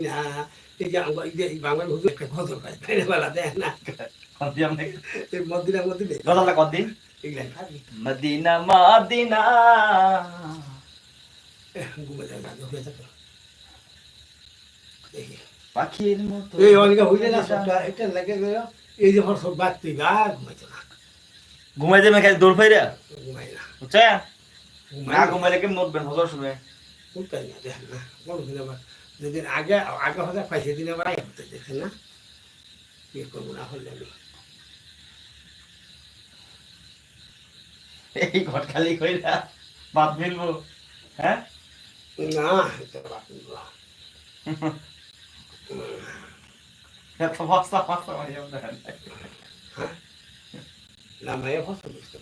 না এই যে আমার- এই যে এই বাংলার হুজুর একটা গজল গায় তাইলে বেলা দেয় না। কদ্দি আপনি এই মদিনা মদিনে। গজালটা কদ্দি এগুলা খাবি মদিনা। মদিনা ঘুমে যায় না ঘুমে থাকো দেখি। পাখির মতো এই অনেকে হইলে না সবটা এটা লাগে এই যে সব বাড়তি গা ঘুমাইতো না। ঘুমাই যাবে খালি দৌড় ফাইরা? ঘুমাই না। বুঝছে না না। ঘুমাইলে কেমন উঠবেন হজর শুনে না দেখেন না বড় যেদিন আগে আগে হতে পাই সেদিন আবার আগে হতে দেখেন না। বিয়ে করব না হলে আমি। এই ঘট খালি কইরা বাদ মিলবো হ্যাঁ? না এটা বাকি না। এত বস্তা বস্তা মারি আপনার না মায়ের বুঝতে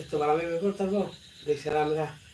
বিয়ে করতে পারব। করতে আমরা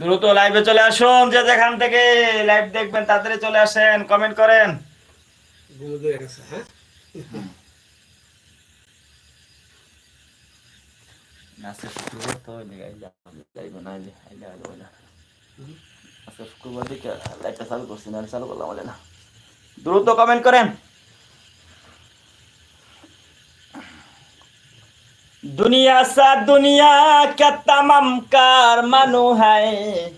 দ্রুত লাইভে চলে আসুন, যে যেখান থেকে লাইভ দেখবেন তাড়াতাড়ি চলে আসেন কমেন্ট করেন। গুলো দিয়ে গেছে হ্যাঁ আজকে শুক্রবার তো ওই দিকে লাইভ না আইলে আইলে আইলে বলে আজকে শুক্রবার দিকে লাইভটা চালু করছি না চালু করলাম বলে না দ্রুত কমেন্ট করেন दुनिया सा दुनिया क्या तमाम कार मनु है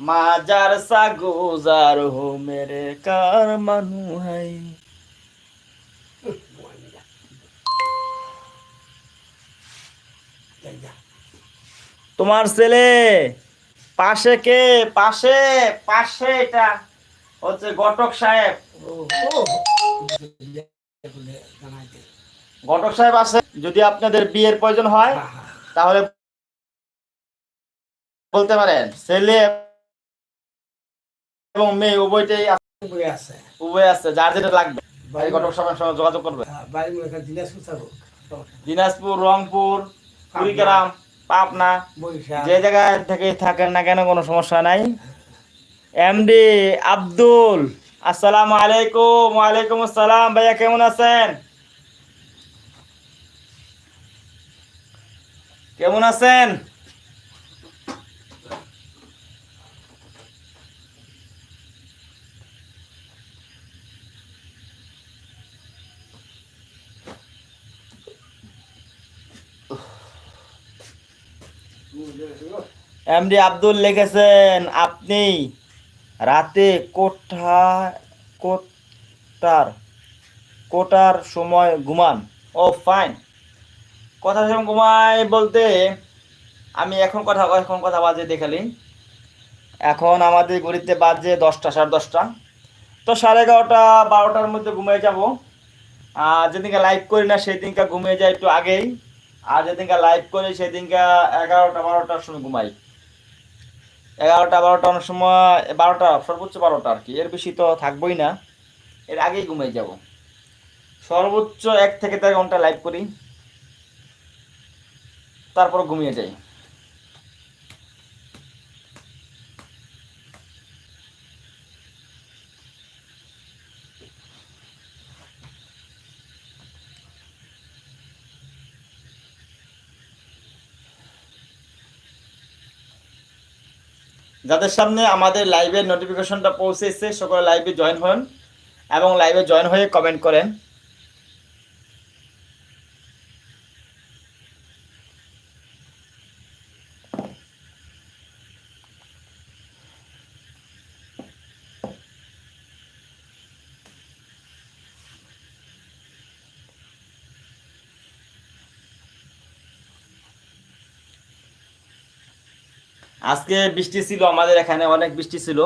माजार सा गुजार हो मेरे कार मनु है যাই যা তোমার ছেলে পাশে কে পাশে পাশে এটা হচ্ছে ঘটক সাহেব ও ও বলে জানাইতে ঘটক সাহেব আছে যদি আপনাদের বিয়ের প্রয়োজন হয় তাহলে বলতে পারেন ছেলে এবং মেয়ে উভয়টাই আছে- আছে। উভয় আছে যার যেটা লাগবে। ঘটক সঙ্গে যোগাযোগ করবে। করেন দিনাজপুর রংপুর কুড়িগ্রাম পাবনা যে জায়গায় থেকে থাকেন না কেন কোনো সমস্যা নাই। এমডি আব্দুল আসসালামু আলাইকুম ওয়ালাইকুম আসসালাম। ভাইয়া কেমন আছেন? কেমন আছেন? এমডি আব্দুল লিখেছেন আপনি রাতে কোঠা কোটার কোটার সময় ঘুমান। ও ফাইন। কথা সময় বলতে, আমি এখন কথা এখন কথা বাজে দেখালি এখন আমাদের গড়িতে বাজে দশটা, সাড়ে দশটা। তো সাড়ে এগারোটা, বারোটার মধ্যে ঘুমিয়ে যাব। আর যেদিনকে লাইভ করি না, সেদিনকে ঘুমিয়ে যাই একটু আগেই। আর যেদিনকে লাইভ করি, সেদিনকে এগারোটা, বারোটার সময় ঘুমাই। এগারোটা বারোটা অনেক সময়, বারোটা, সর্বোচ্চ বারোটা আর কি। এর বেশি তো থাকবোই না। এর আগেই ঘুমিয়ে যাব। সর্বোচ্চ এক থেকে দেড় ঘণ্টা লাইভ করি। তারপর ঘুমিয়ে যাই। যাদের সামনে আমাদের লাইভের নোটিফিকেশনটা পৌঁছেছে, সকলে লাইভে জয়েন হন এবং লাইভে জয়েন হয়ে কমেন্ট করেন। আজকে বৃষ্টি ছিল, আমাদের এখানে অনেক বৃষ্টি ছিল।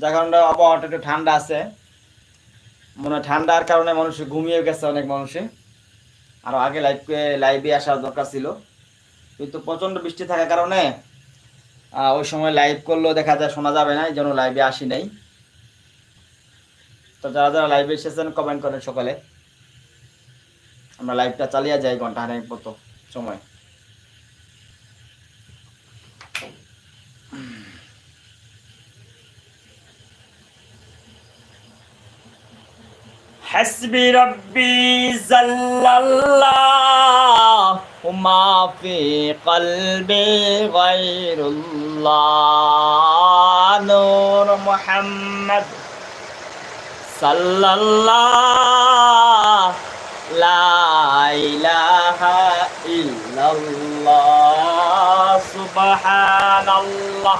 যার কারণে আবহাওয়াটা একটু ঠান্ডা আছে। মনে ঠান্ডার কারণে মানুষ ঘুমিয়ে গেছে অনেক মানুষে। আরও আগে লাইভকে লাইভে আসার দরকার ছিল। কিন্তু প্রচণ্ড বৃষ্টি থাকার কারণে ওই সময় লাইভ করলেও দেখা যায় শোনা যাবে না জন্য লাইভে আসি নাই। তো যারা যারা লাইভে এসেছেন কমেন্ট করেন সকালে। আমরা লাইভটা চালিয়ে যাই ঘণ্টা হাজার মতো সময়। حسبي ربي زل الله وما في قلبي غير الله نور محمد صلى الله لا إله إلا الله سبحان الله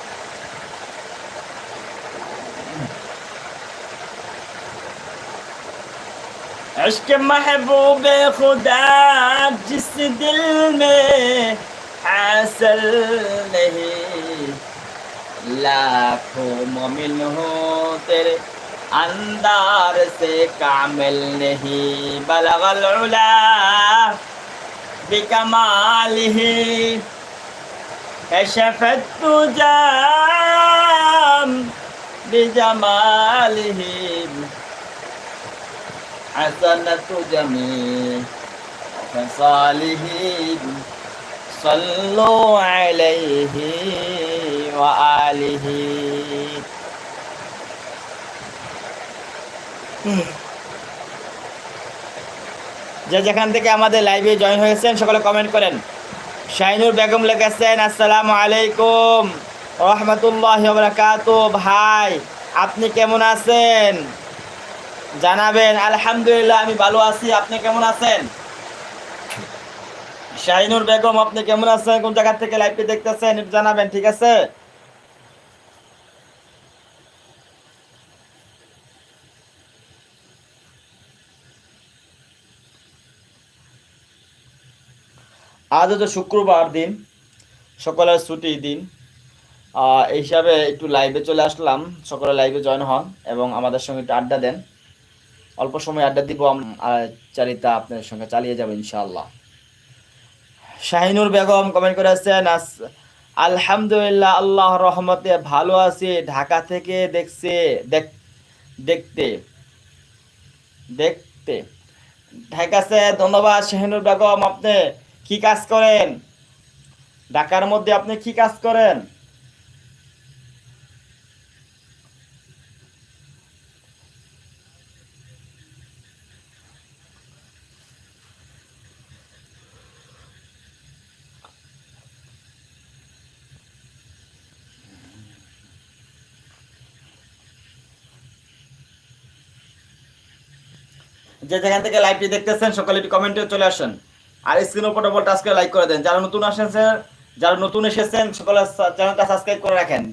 عشق محبوب خدا جس دل میں حاصل نہیں لاکھوں مومن ہو تیرے اندار سے کامل نہیں بلغ العلا بکمالہ کشف التجام بجمالہ حسنة جميع خصاله صلوا عليه وآله যে যেখান থেকে আমাদের লাইভে জয়েন হয়েছেন সকলে কমেন্ট করেন শাইনুর বেগম লেখেছেন আসসালামু আলাইকুম রহমতুল্লাহ বরকাত ভাই আপনি কেমন আছেন জানাবেন, আলহামদুলিল্লাহ, আমি ভালো আছি। আপনি কেমন আছেন? শাহিনুর বেগম, আপনি কেমন আছেন? কোন জায়গা থেকে লাইভটি দেখতেছেন? জানাবেন, ঠিক আছে? আজ হচ্ছে শুক্রবার দিন, সকলের ছুটির দিন। এই হিসাবে একটু লাইভে চলে আসলাম। সকলে লাইভে জয়েন হন এবং আমাদের সঙ্গে একটু আড্ডা দেন। অল্প সময় আড্ডা দিব চারিতা আপনাদের সঙ্গে চালিয়ে যাব ইনশাআল্লাহ। শাহিনুর বেগম কমেন্ট করে আসছেন, আস- আলহামদুলিল্লাহ আল্লাহ রহমতে ভালো আছি, ঢাকা থেকে দেখছে, দেখ- দেখতে দেখতে। ঠিক আছে ধন্যবাদ শাহিনুর বেগম, আপনি কি কাজ করেন? ঢাকার মধ্যে আপনি কি কাজ করেন? যে যেখান থেকে লাইভটি দেখতেছেন, সকালে একটু কমেন্টে চলে আসেন। আর স্ক্রিন ওপর ডবল টাচ করে লাইক করে দেন। যারা নতুন আসেন যারা নতুন এসেছেন, সকলে চ্যানেলটা সাবস্ক্রাইব করে রাখেন।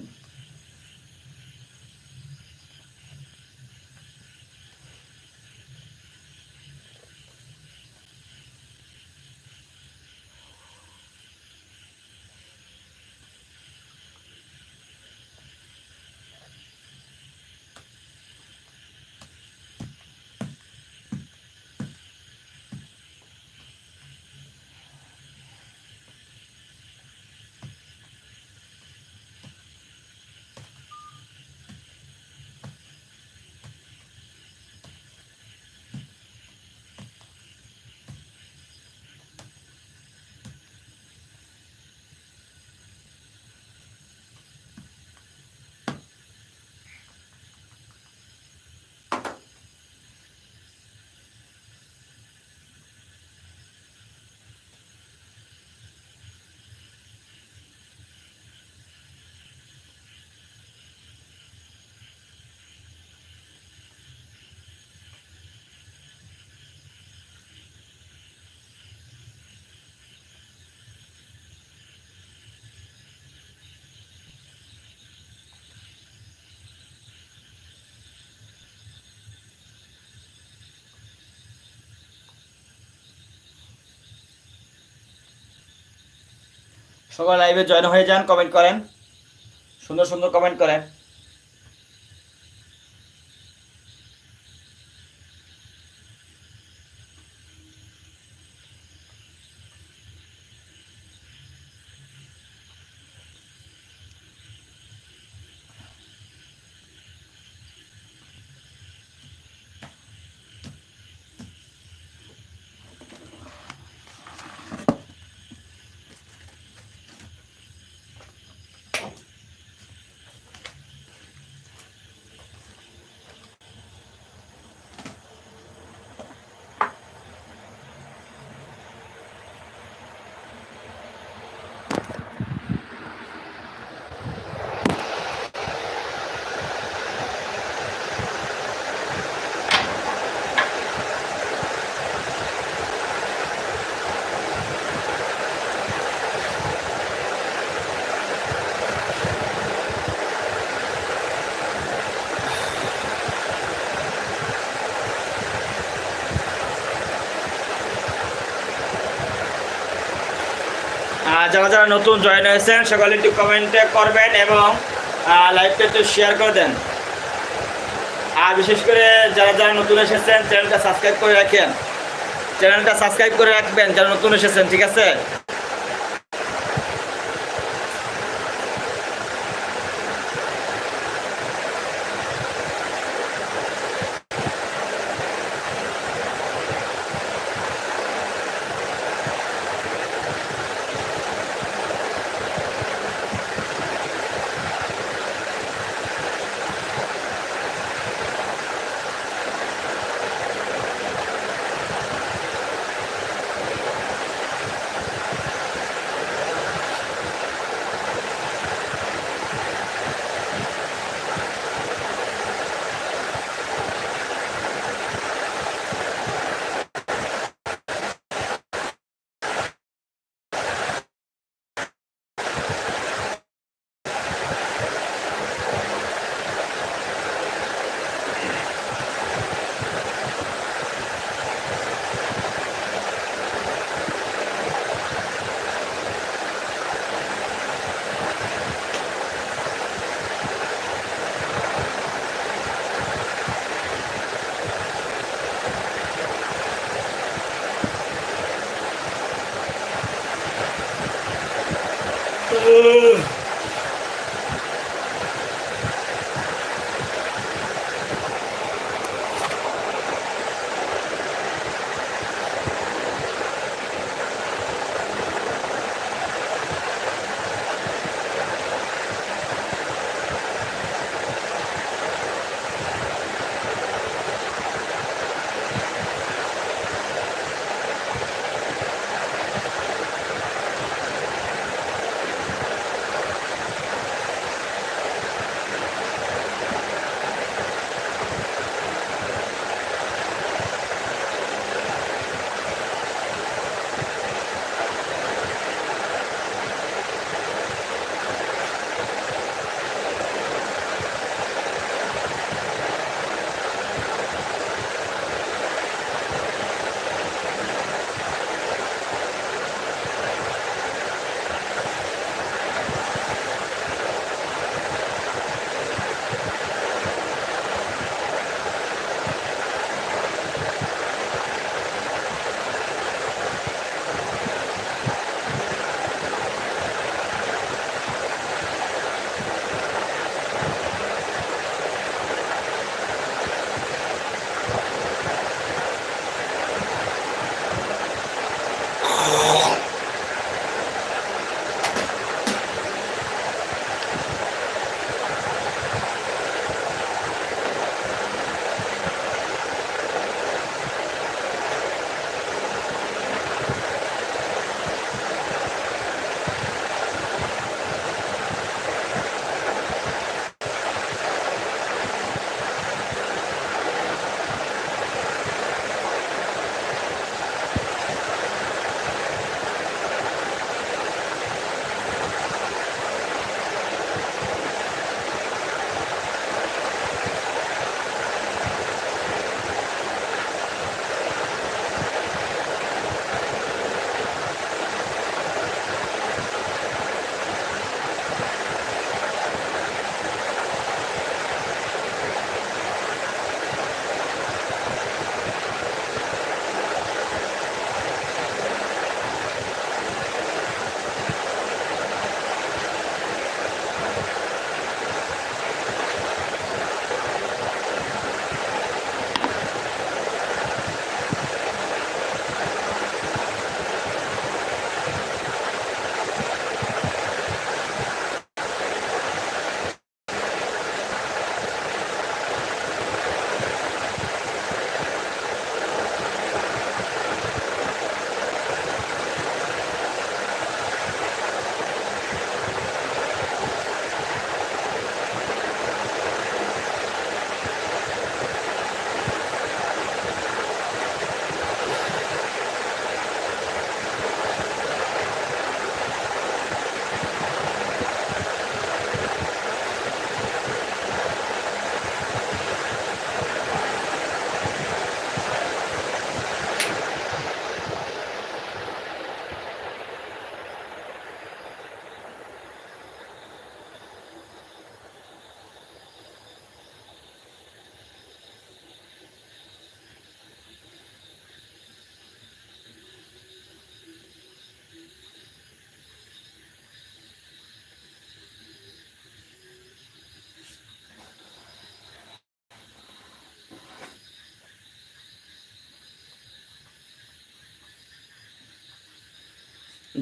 সবাই লাইভে জয়েন হয়ে যান কমেন্ট করেন। সুন্দর সুন্দর কমেন্ট করেন আর যারা যারা নতুন জয়েন হয়েছেন, সকলে একটু কমেন্টে করবেন এবং লাইভটা একটু শেয়ার করে দেন। আর বিশেষ করে যারা যারা নতুন এসেছেন চ্যানেলটা সাবস্ক্রাইব করে রাখেন। চ্যানেলটা সাবস্ক্রাইব করে রাখবেন, যারা নতুন এসেছেন, ঠিক আছে?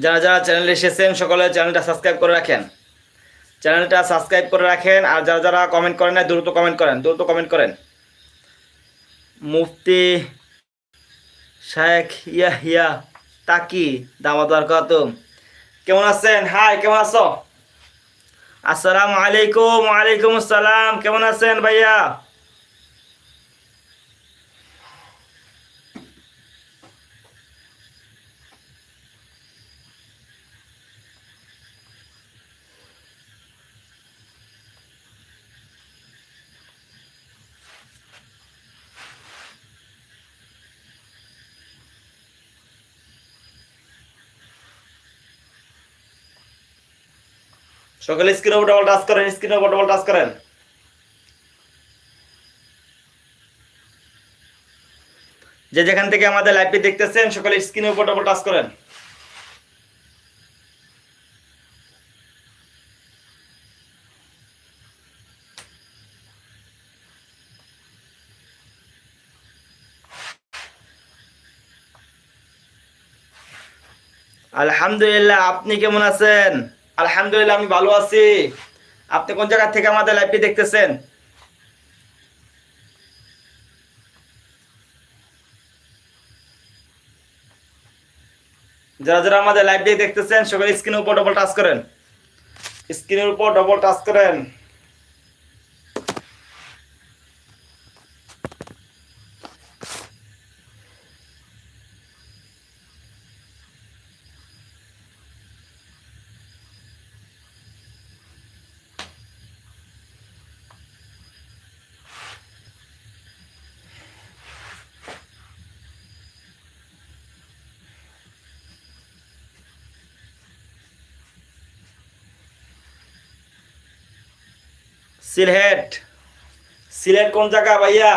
যারা যারা চ্যানেলে এসেছেন, সকলে চ্যানেলটা সাবস্ক্রাইব করে রাখেন। চ্যানেলটা সাবস্ক্রাইব করে রাখেন, আর যারা যারা কমেন্ট করেন না দ্রুত কমেন্ট করেন, দ্রুত কমেন্ট করেন। মুফতি শেখ ইয়াহিয়া তাকি দামাদ বারকাতুম কেমন আছেন? হাই কেমন আছো? আসসালামু আলাইকুম, ওয়ালাইকুম আসসালাম। কেমন আছেন ভাইয়া? সকলে স্ক্রিনের উপর ডবল টাচ করেন স্ক্রিনের উপর ডবল টাচ করেন। যে যেখান থেকে আমাদের লাইভটি দেখতেছেন, সকলে স্ক্রিনের উপর ডবল টাচ করেন। আলহামদুলিল্লাহ, আপনি কেমন আছেন? আলহামদুলিল্লাহ, আমি ভালো আছি। আপনি কোন জায়গা থেকে আমাদের লাইভটি দেখতেছেন? যারা যারা আমাদের লাইভটি দেখতেছেন, সকলে স্ক্রিনের উপর ডবল টাচ করেন। স্ক্রিনের উপর ডবল টাচ করেন। সিলহেট সিলেট কোন জায়গা ভাইয়া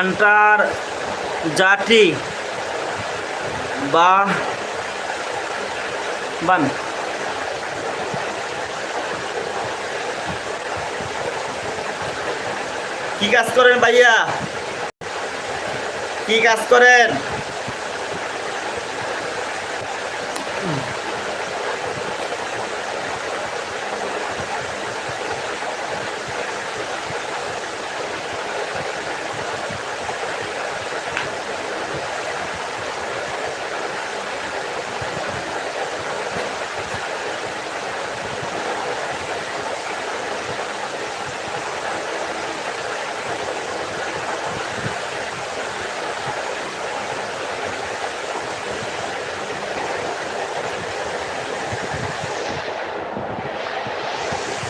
আন্টার জাটি বা বান। কি কাজ করেন ভাইয়া? কি কাজ করেন?